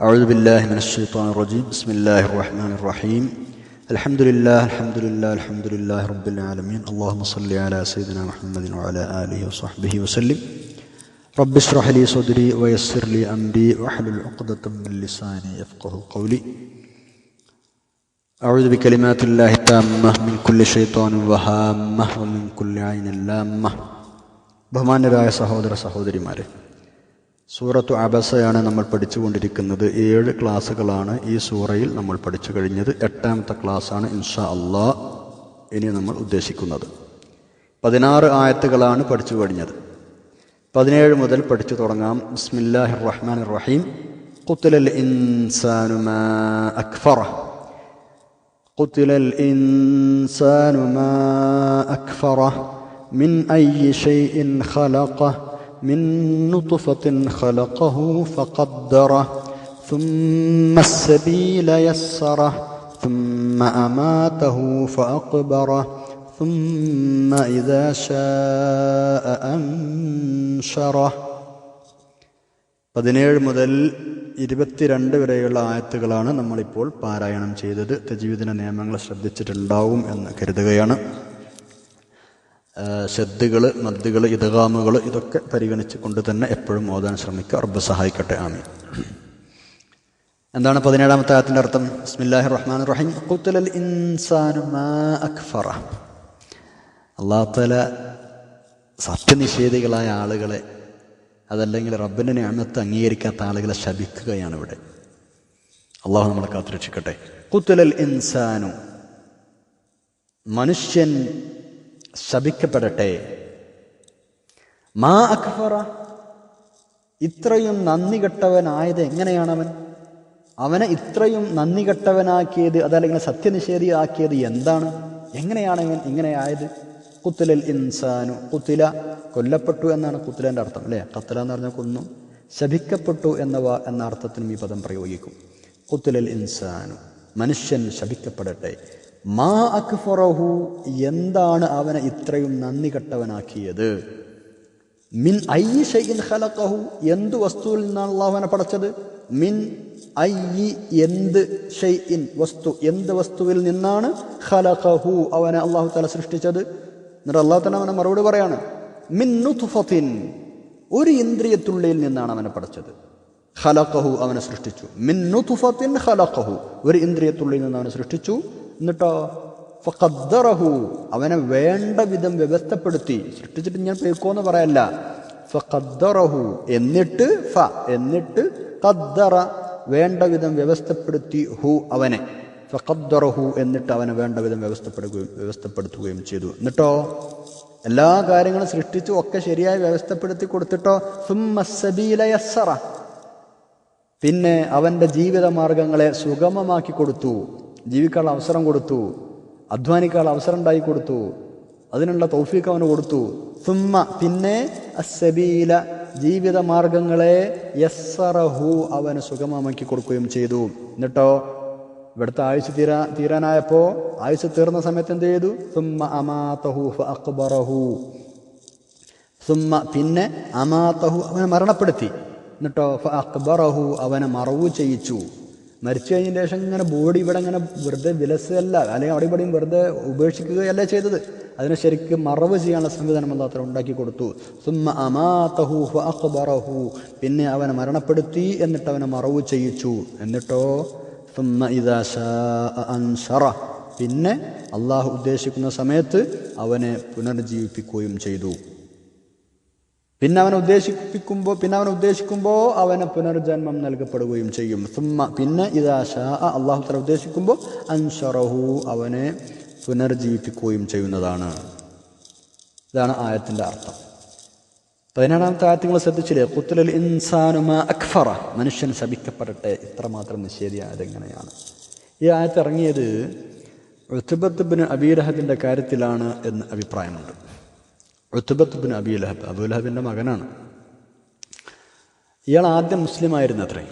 أعوذ بالله من الشيطان الرجيم بسم الله الرحمن الرحيم الحمد لله الحمد لله الحمد لله رب العالمين اللهم صل على سيدنا محمد وعلى آله وصحبه وسلم رب اشرح لي صدري ويسر لي أمري واحلل عقدة من لساني يفقه قولي أعوذ بكلمات الله التامة من كل شيطان وهامة ومن كل عين لامة ബഹുമാന്യരായ സഹോദര സഹോദരിമാരെ സൂറത്തു അബസയാണ് നമ്മൾ പഠിച്ചുകൊണ്ടിരിക്കുന്നത്. ഏഴ് ക്ലാസ്സുകളാണ് ഈ സൂറയിൽ നമ്മൾ പഠിച്ചു കഴിഞ്ഞത്. എട്ടാമത്തെ ക്ലാസ്സാണ് ഇൻഷാ അള്ളാ ഇനി നമ്മൾ ഉദ്ദേശിക്കുന്നത്. പതിനാറ് ആയത്തുകളാണ് പഠിച്ചു കഴിഞ്ഞത്. പതിനേഴ് മുതൽ പഠിച്ചു തുടങ്ങാം. ബിസ്മില്ലാഹി റഹ്മാൻ റഹീം കുത്തിലൽ ഇൻസാനുമാ അക്ഫറ ഖുത്തുലൽ ഇൻസാനുമാ അക്ഫറ. മിൻ ഐ ഷൈഇൻ ഖലഖഹ് من نطفة خلقه فقدره ثم السبيل يسره ثم أماته فأقبره ثم إذا شاء أنشره പതിനേഴ് മുതൽ ഇരുപത്തിരണ്ട് വരെയുള്ള ആയത്തുകളാണ് നമ്മളിപ്പോൾ പാരായണം ചെയ്തത് തജീവിദിന നിയമങ്ങൾ ശ്രദ്ധിച്ചിട്ടുണ്ടാവും എന്ന് കരുതുകയാണ് ശ്രദ്ധകൾ നദ്ദുകൾ ഇതകാമുകൾ ഇതൊക്കെ പരിഗണിച്ച് കൊണ്ട് തന്നെ എപ്പോഴും ഓതാൻ ശ്രമിക്കുക. റബ്ബ് സഹായിക്കട്ടെ. ആമി എന്താണ് പതിനേഴാമത്തെ ആയത്തിന്റെ അർത്ഥം? ബിസ്മില്ലാഹി റഹ്മാൻ റഹീം ഖുത്ലൽ ഇൻസാനു മാ അക്ഫറ. അള്ളാഹുത്തല സത്യനിഷേധികളായ ആളുകളെ അതല്ലെങ്കിൽ റബ്ബിന്റെ ഞാമത്ത് അംഗീകരിക്കാത്ത ആളുകളെ ശപിക്കുകയാണ് ഇവിടെ. അള്ളാഹു നമ്മളെ കാത്തുരക്ഷിക്കട്ടെ. കുത്തുലൽ ഇൻസാനു. മനുഷ്യൻ ശപിക്കപ്പെടട്ടെ. മാ അക്ഫറ. ഇത്രയും നന്ദി കെട്ടവനായത് എങ്ങനെയാണവൻ? അവനെ ഇത്രയും നന്ദി കെട്ടവനാക്കിയത് അതല്ലെങ്കിൽ സത്യനിഷേധിയാക്കിയത് എന്താണ്? എങ്ങനെയാണ് ഇവൻ ഇങ്ങനെയായത്? കുത്തിലൽ ഇൻസാനു. കുത്തില കൊല്ലപ്പെട്ടു എന്നാണ് കുത്തിലന്റെ അർത്ഥം അല്ലേ? കത്തല എന്ന് പറഞ്ഞാൽ കൊന്നു. ശപിക്കപ്പെട്ടു എന്ന വാ എന്ന അർത്ഥത്തിനും ഈ പദം പ്രയോഗിക്കും. കുത്തിലൽ ഇൻസാനു. മനുഷ്യൻ ശപിക്കപ്പെടട്ടെ. മാ അക്ഫറഹു എന്താണ് അവനെ ഇത്രയും നന്ദി കെട്ടവനാക്കിയത്? മിൻ ഐ ഷൈൻ ഖലഖഹു എന്ത് വസ്തുവിൽ നിന്നാണ് അള്ളാഹു അവനെ പടച്ചത്? മിൻ ഐ എന്ത് ഷൈഇൻ വസ്തു എന്ത് വസ്തുവിൽ നിന്നാണ് ഖലഖഹു അവനെ അള്ളാഹു തല സൃഷ്ടിച്ചത്? എന്നിട്ട് അള്ളാഹു തന്നെ അവനെ മറുപടി പറയാണ് മിൻ നുത്ഫത്തിൻ ഒരു ഇന്ദ്രിയത്തുള്ളിയിൽ നിന്നാണ് അവനെ പഠിച്ചത് ഖലഖഹു അവനെ സൃഷ്ടിച്ചു. മിൻ നുത്ഫത്തിൻ ഖലഖഹു ഒരു ഇന്ദ്രിയത്തുള്ളിൽ നിന്ന് അവനെ സൃഷ്ടിച്ചു. എന്നിട്ടോ? ഫഖദ്ദറഹു. അവനെ വേണ്ട വിധം വ്യവസ്ഥപ്പെടുത്തി. സൃഷ്ടിച്ചിട്ട് ഞാൻ പേക്കോന്ന് പറയല്ല. ഫഖദ്ദറഹു. എന്നിട്ട് ഫ. എന്നിട്ട് ഖദ്ദറ. വേണ്ട വിധം വ്യവസ്ഥപ്പെടുത്തി ഹു അവനെ. ഫഖദ്ദറഹു എന്നിട്ട് അവനെ വേണ്ട വിധം വ്യവസ്ഥപ്പെടുകയും വ്യവസ്ഥപ്പെടുത്തുകയും ചെയ്തു. എന്നിട്ടോ? എല്ലാ കാര്യങ്ങളും സൃഷ്ടിച്ചു ഒക്കെ ശരിയായി വ്യവസ്ഥപ്പെടുത്തി കൊടുത്തിട്ടോ? സുമ്മസബീലയസറ പിന്നെ അവന്റെ ജീവിത മാർഗങ്ങളെ സുഗമമാക്കി കൊടുത്തു. ജീവിക്കാനുള്ള അവസരം കൊടുത്തു. അധ്വാനിക്കാനുള്ള അവസരം ഉണ്ടായി കൊടുത്തു. അതിനുള്ള തൗഫീഖ് അവന് കൊടുത്തു. സുമ്മ പിന്നെ അസബീല ജീവിത മാർഗങ്ങളെ യസ്സറഹു അവന് സുഗമമാക്കി കൊടുക്കുകയും ചെയ്തു. എന്നിട്ടോ ഇവിടുത്തെ ആയുസ് തീരാ തീരാനായപ്പോൾ ആയുസ് തീർന്ന സമയത്ത് എന്ത് ചെയ്തു? സുമ്മ അമാതഹു അക്ബറഹു സുമ്മ പിന്നെ അമാതഹു അവനെ മരണപ്പെടുത്തി. എന്നിട്ടോ അക്ബറഹു അവനെ മറവു ചെയ്യിച്ചു. മരിച്ചു കഴിഞ്ഞ ശേഷം ഇങ്ങനെ ബോഡി ഇവിടെ ഇങ്ങനെ വെറുതെ വിലസല്ല. അല്ലെങ്കിൽ അവിടെ ഇവിടെയും വെറുതെ ഉപേക്ഷിക്കുകയല്ല ചെയ്തത്. അതിനെ ശരിക്കും മറവ് ചെയ്യാനുള്ള സംവിധാനം അല്ലാത്ത ഉണ്ടാക്കി കൊടുത്തു. സുമ്മ അമാതഹു പിന്നെ അവനെ മരണപ്പെടുത്തി എന്നിട്ട് അവനെ മറവ് ചെയ്യിച്ചു. എന്നിട്ടോ? സുമ്മ ഇദാ അൻഷറ. പിന്നെ അള്ളാഹു ഉദ്ദേശിക്കുന്ന സമയത്ത് അവനെ പുനർജീവിപ്പിക്കുകയും ചെയ്തു. പിന്നെ അവനെ ഉദ്ദേശിപ്പിക്കുമ്പോൾ പിന്നെ അവനെ ഉദ്ദേശിക്കുമ്പോൾ അവന് പുനർജന്മം നൽകപ്പെടുകയും ചെയ്യും. സുമ്മ പിന്നെ ഇതാ ഷാ അള്ളാഹു തല ഉദ്ദേശിക്കുമ്പോൾ അൻഷറഹു അവനെ പുനർജീവിപ്പിക്കുകയും ചെയ്യുന്നതാണ്. ഇതാണ് ആയത്തിന്റെ അർത്ഥം. പതിനേഴാമത്തെ ആയത്ത് നിങ്ങൾ ശ്രദ്ധിച്ചില്ലേ? കുത്തലൽ ഇൻസാനുമ അക്ഫറ. മനുഷ്യൻ ശപിക്കപ്പെടട്ടെ. ഇത്രമാത്രം നിഷേധിയായത് എങ്ങനെയാണ് ഈ ആയത്ത് ഇറങ്ങിയത് ഉത്തുബത്തുബിന് അബീരഹത്തിന്റെ കാര്യത്തിലാണ് എന്ന് അഭിപ്രായമുണ്ട്. ഉത്തുബത്തുബിന് അബു ലഹബിന്റെ മകനാണ്. ഇയാൾ ആദ്യം മുസ്ലിമായിരുന്നു അത്രേ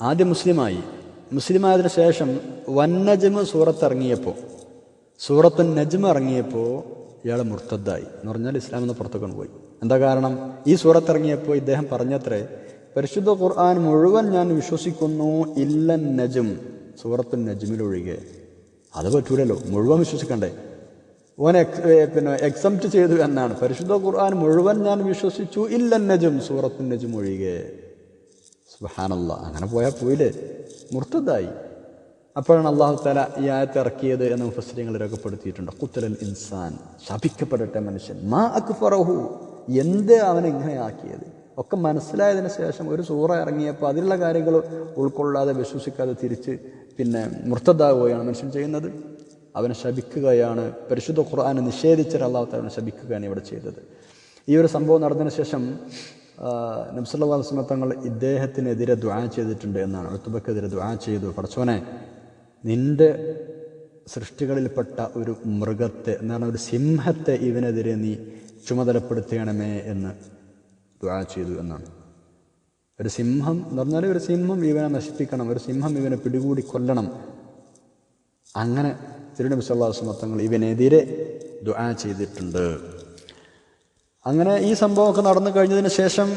ആദ്യം മുസ്ലിമായി. മുസ്ലിമായതിനു ശേഷം വന്നജമ് സൂറത്ത് ഇറങ്ങിയപ്പോൾ സൂറത്ത് നജ്മ ഇറങ്ങിയപ്പോൾ ഇയാൾ മുർത്തദ്ദായി. എന്ന് പറഞ്ഞാൽ ഇസ്ലാം എന്ന് പുറത്തു പോയി. എന്താ കാരണം? ഈ സൂറത്ത് ഇറങ്ങിയപ്പോൾ ഇദ്ദേഹം പറഞ്ഞത്രേ പരിശുദ്ധ ഖുർആൻ മുഴുവൻ ഞാൻ വിശ്വസിക്കുന്നു ഇല്ലൻ നജും സൂറത്തു നജ്മിലൊഴികെ. അത് പറ്റൂലല്ലോ. മുഴുവൻ വിശ്വസിക്കണ്ടേ? ഏ, പിന്നെ എക്സംപ്റ്റ് ചെയ്തു എന്നാണ്. പരിശുദ്ധ ഖുർആൻ മുഴുവൻ ഞാൻ വിശ്വസിച്ചു. ഇല്ല നജും സൂറത്ത് നജും ഒഴികെ. സുഹാനല്ല അങ്ങനെ പോയാൽ പോയില്ലേ? മുർത്തതായി അപ്പോഴാണ് അള്ളാഹു താല ഈ ആയത്ത് ഇറക്കിയത് എന്ന് മുഫസ്ലിങ്ങൾ രേഖപ്പെടുത്തിയിട്ടുണ്ട്. കുത്തലൽ ഇൻസാൻ. ശപിക്കപ്പെടട്ടെ മനുഷ്യൻ. മാ അക്ഫറഹു. എന്ത് അവനിങ്ങനെ ആക്കിയത്? ഒക്കെ മനസ്സിലായതിന് ശേഷം ഒരു സൂറ ഇറങ്ങിയപ്പോൾ അതിലുള്ള കാര്യങ്ങൾ ഉൾക്കൊള്ളാതെ വിശ്വസിക്കാതെ തിരിച്ച് പിന്നെ മുർത്തതാവുകയാണ് മനുഷ്യൻ ചെയ്യുന്നത്. അവനെ ശപിക്കുകയാണ്. പരിശുദ്ധ ഖുർആാനെ നിഷേധിച്ചിട്ട് അള്ളാഹു അവനെ ശപിക്കുകയാണ് ഇവിടെ ചെയ്തത്. ഈ ഒരു സംഭവം നടന്നതിന് ശേഷം നബ്സുല്ലാ വസ്ലമ തങ്ങൾ ഇദ്ദേഹത്തിനെതിരെ ദ്വാ ചെയ്തിട്ടുണ്ട് എന്നാണ്. ഒത്തുബക്കെതിരെ ദ്വാ ചെയ്തു. പടച്ചോനെ നിന്റെ സൃഷ്ടികളിൽപ്പെട്ട ഒരു മൃഗത്തെ എന്നാണ് ഒരു സിംഹത്തെ ഇവനെതിരെ നീ ചുമതലപ്പെടുത്തണമേ എന്ന് ദ്വാ ചെയ്തു എന്നാണ്. ഒരു സിംഹം എന്ന് പറഞ്ഞാൽ ഒരു സിംഹം ഇവനെ നശിപ്പിക്കണം ഒരു സിംഹം ഇവനെ പിടികൂടി കൊല്ലണം. അങ്ങനെ തിരുനബി സല്ലാ സമത്വങ്ങൾ ഇവനെതിരെ ദുആ ചെയ്തിട്ടുണ്ട്. അങ്ങനെ ഈ സംഭവമൊക്കെ നടന്നു കഴിഞ്ഞതിന് ശേഷം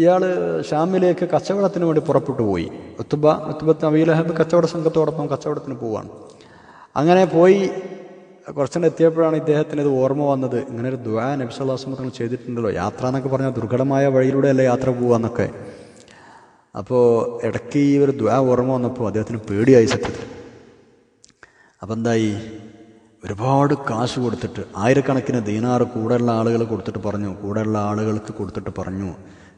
ഇയാൾ ഷാമിലേക്ക് കച്ചവടത്തിന് വേണ്ടി പുറപ്പെട്ടു പോയി. ഒത്തുബ ഒത്തുബത്ത് അബീലഹബ് കച്ചവട സംഘത്തോടൊപ്പം കച്ചവടത്തിന് പോവാണ്. അങ്ങനെ പോയി കുറച്ചുകൂടെ എത്തിയപ്പോഴാണ് ഇദ്ദേഹത്തിന് ഇത് ഓർമ്മ വന്നത്. ഇങ്ങനെ ഒരു ദുആ നബി സല്ലാസ്മ തങ്ങൾ ചെയ്തിട്ടുണ്ടല്ലോ. യാത്ര എന്നൊക്കെ പറഞ്ഞാൽ ദുർഘടമായ വഴിയിലൂടെയല്ലേ യാത്ര പോവാന്നൊക്കെ അപ്പോൾ ഇടയ്ക്ക് ഈ ഒരു ദ്വാ ഓർമ്മ വന്നപ്പോൾ അദ്ദേഹത്തിന് പേടിയായി സത്യത്തിൽ. അപ്പം എന്തായി? ഒരുപാട് കാശ് കൊടുത്തിട്ട് ആയിരക്കണക്കിന് ദീനാറ് കൂടെയുള്ള ആളുകൾ കൊടുത്തിട്ട് പറഞ്ഞു കൂടെയുള്ള ആളുകൾക്ക് കൊടുത്തിട്ട് പറഞ്ഞു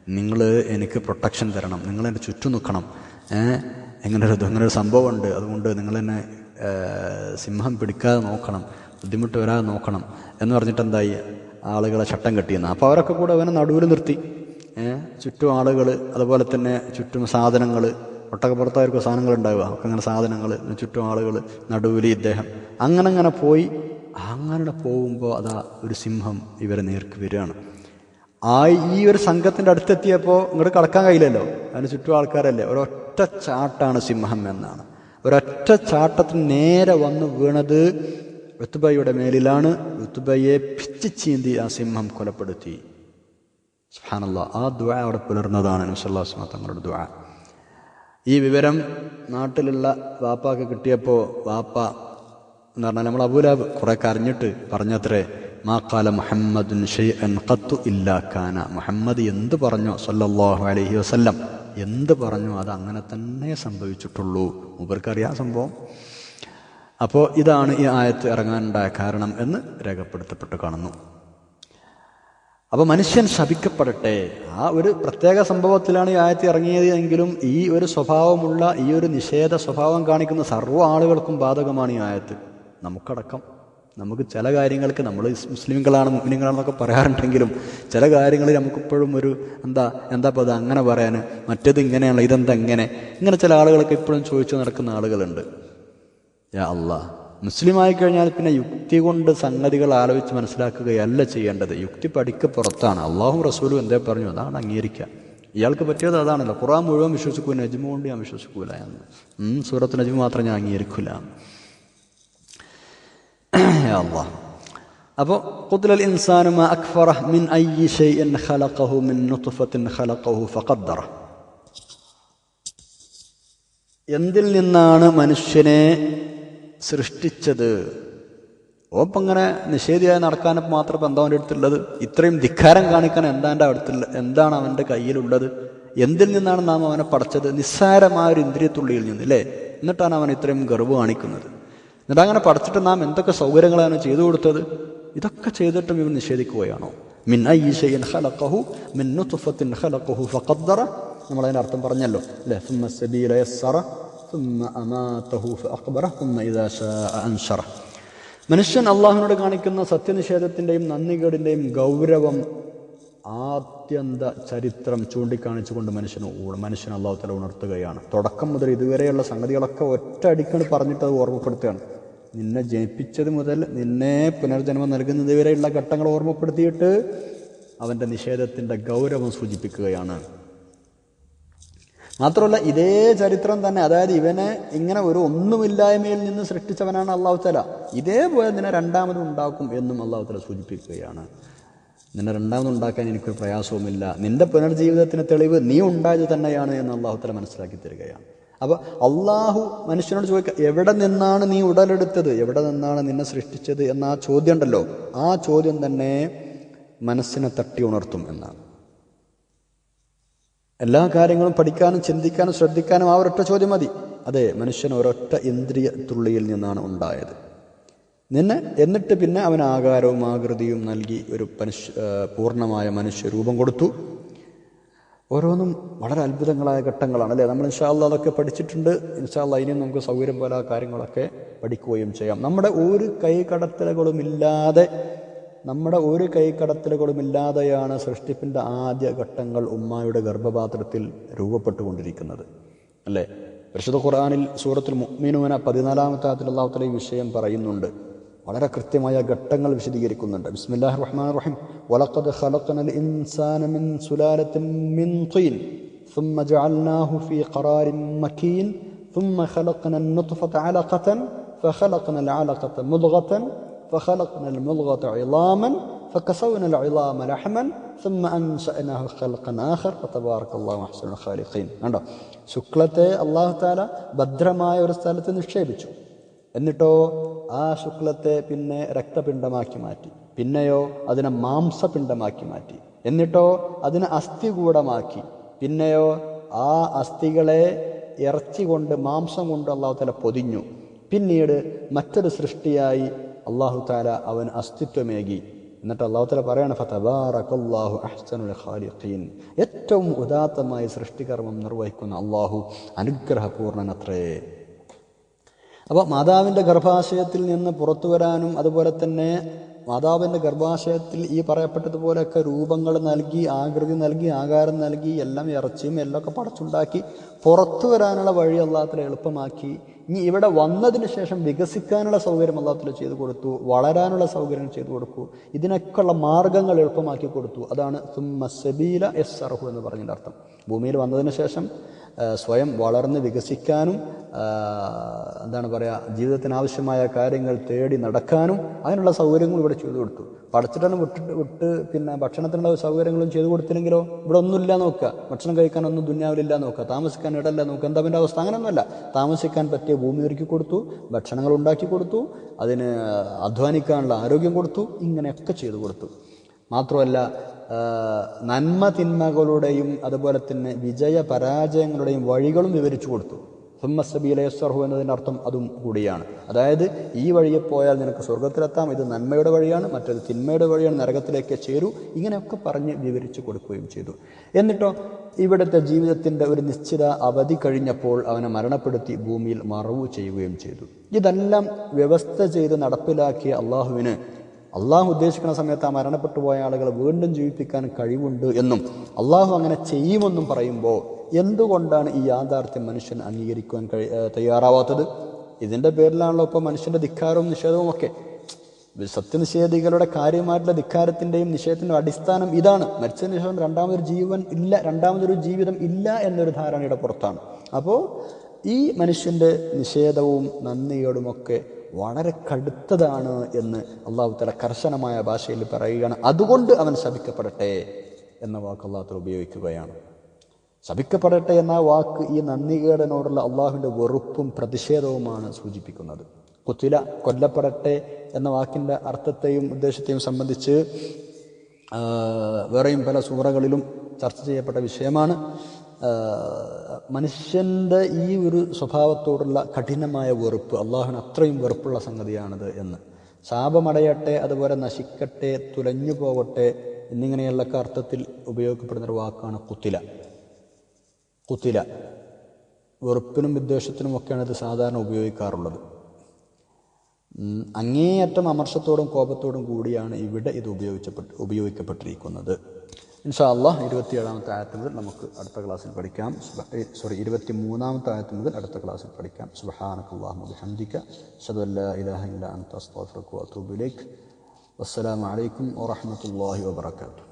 നിങ്ങൾ എനിക്ക് പ്രൊട്ടക്ഷൻ തരണം നിങ്ങൾ എന്റെ ചുറ്റും നിൽക്കണം. എങ്ങനെ ഒരു അങ്ങനെ ഒരു സംഭവമുണ്ട്. അതുകൊണ്ട് നിങ്ങൾ എന്നെ സിംഹം പിടിക്കാതെ നോക്കണം ബുദ്ധിമുട്ട് വരാതെ നോക്കണം എന്ന് പറഞ്ഞിട്ട് എന്തായി? ആളുകളെ ചട്ടം കെട്ടിയെന്ന്. അപ്പോൾ അവരൊക്കെ കൂടെ അവനെ നടുവിൽ നിർത്തി. ചുറ്റും ആളുകൾ അതുപോലെ തന്നെ ചുറ്റും സാധനങ്ങൾ ഒട്ടകപ്പുറത്തായിരിക്കും സാധനങ്ങൾ ഉണ്ടാവുക. അങ്ങനെ സാധനങ്ങൾ ചുറ്റും ആളുകൾ നടുവിൽ ഇദ്ദേഹം. അങ്ങനെ അങ്ങനെ പോയി. അങ്ങനെ പോകുമ്പോൾ അതാ ഒരു സിംഹം ഇവരെ നേർക്ക് വരികയാണ്. ആ ഈ ഒരു സംഘത്തിന്റെ അടുത്തെത്തിയപ്പോൾ ഇങ്ങോട്ട് കടക്കാൻ കഴിയില്ലല്ലോ. അതിന് ചുറ്റും ആൾക്കാരല്ലേ. ഒരൊറ്റ ചാട്ടാണ് സിംഹം എന്നാണ്. ഒരൊറ്റ ചാട്ടത്തിന് നേരെ വന്ന് വീണത് ഋത്തുബയുടെ മേലിലാണ്. ഋത്തുബയെ പിച്ച് ചീന്തി ആ സിംഹം കൊലപ്പെടുത്തി. സുഹാനല്ല ആ ദ്വാ അവിടെ പുലർന്നതാണ് നബ്സല്ലാസ്മ തങ്ങളുടെ ദ്വാ ഈ വിവരം നാട്ടിലുള്ള വാപ്പാക്ക് കിട്ടിയപ്പോൾ വാപ്പ എന്ന് പറഞ്ഞാൽ നമ്മൾ അബൂലാബ് കുറെ കരഞ്ഞിട്ട് പറഞ്ഞത്രേ മാക്കാല മുഹമ്മദുൻ ഷെയ്അൻ ഖത്തു മുഹമ്മദ് എന്ത് പറഞ്ഞോ സല്ലല്ലാഹു അലൈഹി വസല്ലം എന്ത് പറഞ്ഞോ അത് അങ്ങനെ തന്നെ സംഭവിച്ചിട്ടുള്ളൂ. മൂപ്പർക്കറിയാം സംഭവം. അപ്പോൾ ഇതാണ് ഈ ആയത്ത് ഇറങ്ങാനുണ്ടായ കാരണം എന്ന് രേഖപ്പെടുത്തപ്പെട്ട് കാണുന്നു. അപ്പോൾ മനുഷ്യൻ ശപിക്കപ്പെടട്ടെ. ആ ഒരു പ്രത്യേക സംഭവത്തിലാണ് ഈ ആയത്തി ഇറങ്ങിയത് എങ്കിലും ഈ ഒരു സ്വഭാവമുള്ള ഈ ഒരു നിഷേധ സ്വഭാവം കാണിക്കുന്ന സർവ ആളുകൾക്കും ബാധകമാണ് ഈ ആയത്ത്. നമുക്കടക്കം. നമുക്ക് ചില കാര്യങ്ങൾക്ക് നമ്മൾ മുസ്ലിങ്ങളാണ് മുസ്ലിങ്ങളാണെന്നൊക്കെ പറയാറുണ്ടെങ്കിലും ചില കാര്യങ്ങളിൽ നമുക്കിപ്പോഴും ഒരു എന്താ എന്താ ഇപ്പോൾ അത് അങ്ങനെ പറയാൻ മറ്റേത് ഇങ്ങനെയാണ് ഇതെന്താ ഇങ്ങനെ? ഇങ്ങനെ ചില ആളുകളൊക്കെ ഇപ്പോഴും ചോദിച്ചു നടക്കുന്ന ആളുകളുണ്ട്. യാ അള്ളാ മുസ്ലിമായി കഴിഞ്ഞാൽ പിന്നെ യുക്തി കൊണ്ട് സംഗതികൾ ആലോചിച്ച് മനസ്സിലാക്കുകയല്ല ചെയ്യേണ്ടത്. യുക്തി പഠിക്ക പുറത്താണ്. അള്ളാഹു റസൂലും എന്തേ പറഞ്ഞു? അതാണ് അംഗീകരിക്കുക. ഇയാൾക്ക് പറ്റിയത് അതാണല്ലോ. ഖുറാൻ മുഴുവൻ വിശ്വസിക്കൂ നജ്മു കൊണ്ട് ഞാൻ വിശ്വസിക്കൂല എന്ന്. സൂറത്ത് നജ്മു മാത്രം ഞാൻ അംഗീകരിക്കില്ല അള്ളാഹ് അപ്പോൾ ഖുത്ലൽ ഇൻസാനു മാ അക്ഫറഹ മിൻ അയ്യി ഷൈഇൻ ഖലഖഹു മിൻ നുത്ഫത്തിൻ ഖലഖഹു ഫഖദ്ദറ. എന്തിൽ നിന്നാണ് മനുഷ്യനെ സൃഷ്ടിച്ചത്. ഓപ്പം അങ്ങനെ നിഷേധിയായി നടക്കാൻ മാത്രം എന്താ അവന്റെ അടുത്തുള്ളത്? ഇത്രയും ധിക്കാരം കാണിക്കാൻ എന്താ എന്റെ അടുത്തുള്ള എന്താണ് അവന്റെ കയ്യിലുള്ളത്? എന്തിൽ നിന്നാണ് നാം അവനെ പടച്ചത്? നിസ്സാരമായ ഒരു ഇന്ദ്രിയത്തുള്ളിയിൽ നിന്ന് അല്ലേ എന്നിട്ടാണ് അവൻ ഇത്രയും ഗർവ് കാണിക്കുന്നത്. എന്നിട്ട് അങ്ങനെ പഠിച്ചിട്ട് നാം എന്തൊക്കെ സൗകര്യങ്ങളാണ് ചെയ്തു കൊടുത്തത്? ഇതൊക്കെ ചെയ്തിട്ടും ഇവൻ നിഷേധിക്കുകയാണോ? മിൻ ഐഷയിൻ ഹലക്കഹു മിൻ നുത്തുഫത്തിൻ ഹലക്കഹു ഫഖദ്ദറ. നമ്മളതിന്റെ അർത്ഥം പറഞ്ഞല്ലോ അല്ലേ സുമ്മ സബീല യസ്സറ. ثم أماته فأقبره ثم إذا شاء أنشره മനുഷ്യൻ അള്ളാഹുവിനോട് കാണിക്കുന്ന സത്യനിഷേധത്തിൻ്റെയും നന്ദികേടിൻ്റെയും ഗൗരവം ആദ്യന്ത ചരിത്രം ചൂണ്ടിക്കാണിച്ചുകൊണ്ട് മനുഷ്യന് ഊ- മനുഷ്യൻ അള്ളാഹു തല ഉണർത്തുകയാണ് തുടക്കം മുതൽ ഇതുവരെയുള്ള സംഗതികളൊക്കെ ഒറ്റ അടിക്കണ് പറഞ്ഞിട്ട് അത് ഓർമ്മപ്പെടുത്തുകയാണ് നിന്നെ ജനിപ്പിച്ചത് മുതൽ നിന്നെ പുനർജന്മം നൽകുന്നത് വരെയുള്ള ഘട്ടങ്ങൾ ഓർമ്മപ്പെടുത്തിയിട്ട് അവൻ്റെ നിഷേധത്തിൻ്റെ ഗൗരവം സൂചിപ്പിക്കുകയാണ് മാത്രമല്ല ഇതേ ചരിത്രം തന്നെ അതായത് ഇവനെ ഇങ്ങനെ ഒരു ഒന്നുമില്ലായ്മയിൽ നിന്ന് സൃഷ്ടിച്ചവനാണ് അള്ളാഹു തല ഇതേപോലെ നിന്നെ രണ്ടാമതും ഉണ്ടാക്കും എന്നും അള്ളാഹു തല സൂചിപ്പിക്കുകയാണ്. നിന്നെ രണ്ടാമതും ഉണ്ടാക്കാൻ എനിക്കൊരു പ്രയാസവുമില്ല. നിന്റെ പുനർജീവിതത്തിന് തെളിവ് നീ ഉണ്ടായത് തന്നെയാണ് എന്ന് അള്ളാഹു തല മനസ്സിലാക്കി തരികയാണ്. അപ്പോൾ അള്ളാഹു മനുഷ്യനോട് ചോദിക്കുക എവിടെ നിന്നാണ് നീ ഉടലെടുത്തത്? എവിടെ നിന്നാണ് നിന്നെ സൃഷ്ടിച്ചത്? എന്ന ആ ചോദ്യം ഉണ്ടല്ലോ. ആ ചോദ്യം തന്നെ മനസ്സിനെ തട്ടി ഉണർത്തും എന്നാണ്. എല്ലാ കാര്യങ്ങളും പഠിക്കാനും ചിന്തിക്കാനും ശ്രദ്ധിക്കാനും ആ ഒരൊറ്റ ചോദ്യം മതി. അതെ മനുഷ്യൻ ഒരൊറ്റ ഇന്ദ്രിയ തുള്ളിയിൽ നിന്നാണ് ഉണ്ടായത്. നിന്നെ എന്നിട്ട് പിന്നെ അവൻ ആകാരവും ആകൃതിയും നൽകി ഒരു മനുഷ്യ പൂർണമായ മനുഷ്യരൂപം കൊടുത്തു. ഓരോന്നും വളരെ അത്ഭുതങ്ങളായ ഘട്ടങ്ങളാണ് അല്ലേ? നമ്മൾ ഇൻഷാല്ല അതൊക്കെ പഠിച്ചിട്ടുണ്ട്. ഇൻഷാല്ല ഇനിയും നമുക്ക് സൗകര്യം പോലെ ആ കാര്യങ്ങളൊക്കെ പഠിക്കുകയും ചെയ്യാം. നമ്മുടെ ഒരു കൈ കടത്തലുകളും ഇല്ലാതെ നമ്മുടെ ഒരു കൈ കടത്തലുകളും ഇല്ലാതെയാണ് സൃഷ്ടിപ്പിൻ്റെ ആദ്യ ഘട്ടങ്ങൾ ഉമ്മായുടെ ഗർഭപാത്രത്തിൽ രൂപപ്പെട്ടുകൊണ്ടിരിക്കുന്നത് അല്ലേ പരിശുദ്ധ ഖുർആാനിൽ സൂറത്തുൽ മുഅ്മിനൂന പതിനാലാമത്തെ ആയത്തിൽ അള്ളാഹു തല ഈ വിഷയം പറയുന്നുണ്ട് വളരെ കൃത്യമായ ഘട്ടങ്ങൾ വിശദീകരിക്കുന്നുണ്ട് ബിസ്മില്ലാഹിർ റഹ്മാൻ റഹീം വലഖദ് ഖലഖനൽ ഇൻസാന മിൻ സുലാലത്തിൻ മിൻ طين ثم جعلناه في قرار مكين ثم خلقنا النطفة علقة فخلقنا العلقة مضغة فخلقنا المضغة عظاما فكسونا العظام لحما ثم أنشأناه خلقا آخر فتبارك الله أحسن الخالقين കണ്ടോ ശുക്ലത്തെ അള്ളാഹു താല ഭദ്രമായ ഒരു സ്ഥലത്ത് നിക്ഷേപിച്ചു എന്നിട്ടോ ആ ശുക്ലത്തെ പിന്നെ രക്തപിണ്ഡമാക്കി മാറ്റി പിന്നെയോ അതിനെ മാംസപിണ്ഡമാക്കി മാറ്റി എന്നിട്ടോ അതിനെ അസ്ഥികൂടമാക്കി പിന്നെയോ ആ അസ്ഥികളെ ഇറച്ചി കൊണ്ട് മാംസം കൊണ്ട് അള്ളാഹു താല പൊതിഞ്ഞു പിന്നീട് മറ്റൊരു സൃഷ്ടിയായി അള്ളാഹു താല അവൻ അസ്തിത്വമേകി. എന്നിട്ട് അള്ളാഹു താല പറയാണ് ഫതബാറകല്ലാഹു അഹ്സനുൽ ഖാലിഖീൻ ഏറ്റവും ഉദാത്തമായി സൃഷ്ടികർമ്മം നിർവഹിക്കുന്ന അള്ളാഹു അനുഗ്രഹപൂർണനത്രേ. അപ്പോൾ മാതാവിന്റെ ഗർഭാശയത്തിൽ നിന്ന് പുറത്തു വരാനും അതുപോലെ തന്നെ മാതാവിന്റെ ഗർഭാശയത്തിൽ ഈ പറയപ്പെട്ടതുപോലെയൊക്കെ രൂപങ്ങൾ നൽകി ആകൃതി നൽകി ആകാരം നൽകി എല്ലാം ഇറച്ചിയും എല്ലാം ഒക്കെ പടച്ചുണ്ടാക്കി പുറത്തു വരാനുള്ള വഴി അള്ളാഹത്തിൽ എളുപ്പമാക്കി. ഇനി ഇവിടെ വന്നതിന് ശേഷം വികസിക്കാനുള്ള സൗകര്യം അള്ളാഹത്തിൽ ചെയ്തു കൊടുത്തു വളരാനുള്ള സൗകര്യം ചെയ്തു കൊടുത്തു ഇതിനൊക്കെയുള്ള മാർഗങ്ങൾ എളുപ്പമാക്കി കൊടുത്തു. അതാണ് സുമ്മ സബീല എസ് അർഹു എന്ന് പറഞ്ഞതിന്റെ അർത്ഥം. ഭൂമിയിൽ വന്നതിന് ശേഷം സ്വയം വളർന്ന് വികസിക്കാനും എന്താണ് പറയുക ജീവിതത്തിന് ആവശ്യമായ കാര്യങ്ങൾ തേടി നടക്കാനും അതിനുള്ള സൗകര്യങ്ങൾ ഇവിടെ ചെയ്തു കൊടുത്തു. പഠിച്ചിട്ടാണ് വിട്ടിട്ട് വിട്ട് പിന്നെ ഭക്ഷണത്തിനുള്ള സൗകര്യങ്ങളും ചെയ്തു കൊടുത്തില്ലെങ്കിലോ? ഇവിടെ ഒന്നുമില്ല നോക്കുക. ഭക്ഷണം കഴിക്കാനൊന്നും ദുന്യാവിലില്ല നോക്കുക. താമസിക്കാൻ ഇടല്ല നോക്കുക. എന്താ പിന്നെ അവസ്ഥ? അങ്ങനെയൊന്നുമല്ല. താമസിക്കാൻ പറ്റിയ ഭൂമി ഒരുക്കി കൊടുത്തു ഭക്ഷണങ്ങൾ ഉണ്ടാക്കി കൊടുത്തു അതിന് അധ്വാനിക്കാനുള്ള ആരോഗ്യം കൊടുത്തു ഇങ്ങനെയൊക്കെ ചെയ്തു കൊടുത്തു. മാത്രമല്ല നന്മ തിന്മകളുടെയും അതുപോലെ തന്നെ വിജയ പരാജയങ്ങളുടെയും വഴികളും വിവരിച്ചു കൊടുത്തു. സുമ്മസബീലയസ്വർഹു എന്നതിന്റെ അർത്ഥം അതും കൂടിയാണ്. അതായത് ഈ വഴിയെ പോയാൽ നിനക്ക് സ്വർഗത്തിലെത്താം ഇത് നന്മയുടെ വഴിയാണ് മറ്റേത് തിന്മയുടെ വഴിയാണ് നരകത്തിലേക്ക് ചേരൂ ഇങ്ങനെയൊക്കെ പറഞ്ഞ് വിവരിച്ചു കൊടുക്കുകയും ചെയ്തു. എന്നിട്ടോ ഇവിടുത്തെ ജീവിതത്തിന്റെ ഒരു നിശ്ചിത അവധി കഴിഞ്ഞപ്പോൾ അവനെ മരണപ്പെടുത്തി ഭൂമിയിൽ മറവു ചെയ്യുകയും ചെയ്തു. ഇതെല്ലാം വ്യവസ്ഥ ചെയ്ത് നടപ്പിലാക്കിയ അള്ളാഹുവിന് അള്ളാഹു ഉദ്ദേശിക്കുന്ന സമയത്ത് ആ മരണപ്പെട്ടു പോയ ആളുകളെ വീണ്ടും ജീവിപ്പിക്കാൻ കഴിവുണ്ട് എന്നും അള്ളാഹു അങ്ങനെ ചെയ്യുമെന്നും പറയുമ്പോൾ എന്തുകൊണ്ടാണ് ഈ യാഥാർത്ഥ്യം മനുഷ്യൻ അംഗീകരിക്കുവാൻ കഴി തയ്യാറാവാത്തത്? ഇതിന്റെ പേരിലാണല്ലോ ഇപ്പോൾ മനുഷ്യന്റെ ധിക്കാരവും നിഷേധവും ഒക്കെ. സത്യനിഷേധികളുടെ കാര്യമായിട്ടുള്ള ധിക്കാരത്തിന്റെയും നിഷേധത്തിന്റെ അടിസ്ഥാനം ഇതാണ്. മരിച്ചതിന് ശേഷം രണ്ടാമതൊരു ജീവൻ ഇല്ല രണ്ടാമതൊരു ജീവിതം ഇല്ല എന്നൊരു ധാരണയുടെ പുറത്താണ്. അപ്പോൾ ഈ മനുഷ്യന്റെ നിഷേധവും നന്ദിയോടുമൊക്കെ വളരെ കടുത്തതാണ് എന്ന് അള്ളാഹു തല കർശനമായ ഭാഷയിൽ പറയുകയാണ്. അതുകൊണ്ട് അവൻ ശപിക്കപ്പെടട്ടെ എന്ന വാക്ക് അള്ളാഹു ഉപയോഗിക്കുകയാണ്. ശപിക്കപ്പെടട്ടെ എന്ന വാക്ക് ഈ നന്ദികേടനോടുള്ള അള്ളാഹുവിന്റെ വെറുപ്പും പ്രതിഷേധവുമാണ് സൂചിപ്പിക്കുന്നത്. കുത്തില കൊല്ലപ്പെടട്ടെ എന്ന വാക്കിന്റെ അർത്ഥത്തെയും ഉദ്ദേശത്തെയും സംബന്ധിച്ച് വേറെയും പല സൂറകളിലും ചർച്ച ചെയ്യപ്പെട്ട വിഷയമാണ്. മനുഷ്യന്റെ ഈ ഒരു സ്വഭാവത്തോടുള്ള കഠിനമായ വെറുപ്പ് അള്ളാഹുവിന് അത്രയും വെറുപ്പുള്ള സംഗതിയാണിത് എന്ന്. ശാപമടയട്ടെ അതുപോലെ നശിക്കട്ടെ തുലഞ്ഞു പോകട്ടെ എന്നിങ്ങനെയുള്ള അർത്ഥത്തിൽ ഉപയോഗിക്കപ്പെടുന്ന ഒരു വാക്കാണ് കുത്തില. കുത്തില. വെറുപ്പിനും വിദ്വേഷത്തിനും ഒക്കെയാണ് ഇത് സാധാരണ ഉപയോഗിക്കാറുള്ളത്. അങ്ങേയറ്റം അമർഷത്തോടും കോപത്തോടും കൂടിയാണ് ഇവിടെ ഇത് ഉപയോഗിച്ചപ്പെട്ട് ഉപയോഗിക്കപ്പെട്ടിരിക്കുന്നത്. ഇൻഷാ അള്ളാഹ് ഇരുപത്തിയേഴാമത്തെ ആയത്ത് മുതൽ നമുക്ക് അടുത്ത ക്ലാസ്സിൽ പഠിക്കാം സോറി ഇരുപത്തി മൂന്നാമത്തെ ആയത്ത് മുതൽ അടുത്ത ക്ലാസ്സിൽ പഠിക്കാം സുബഹാനക്കല്ലാഹു ബിഹംദിക അഷ്ഹദു അല്ലാ ഇലാഹ ഇല്ല അൻത അസ്തഗ്ഫിറുക വഅതൂബു ഇലൈക് വസ്സലാമു അലൈക്കും വറഹ്മത്തുള്ളാഹി വബറകാതുഹു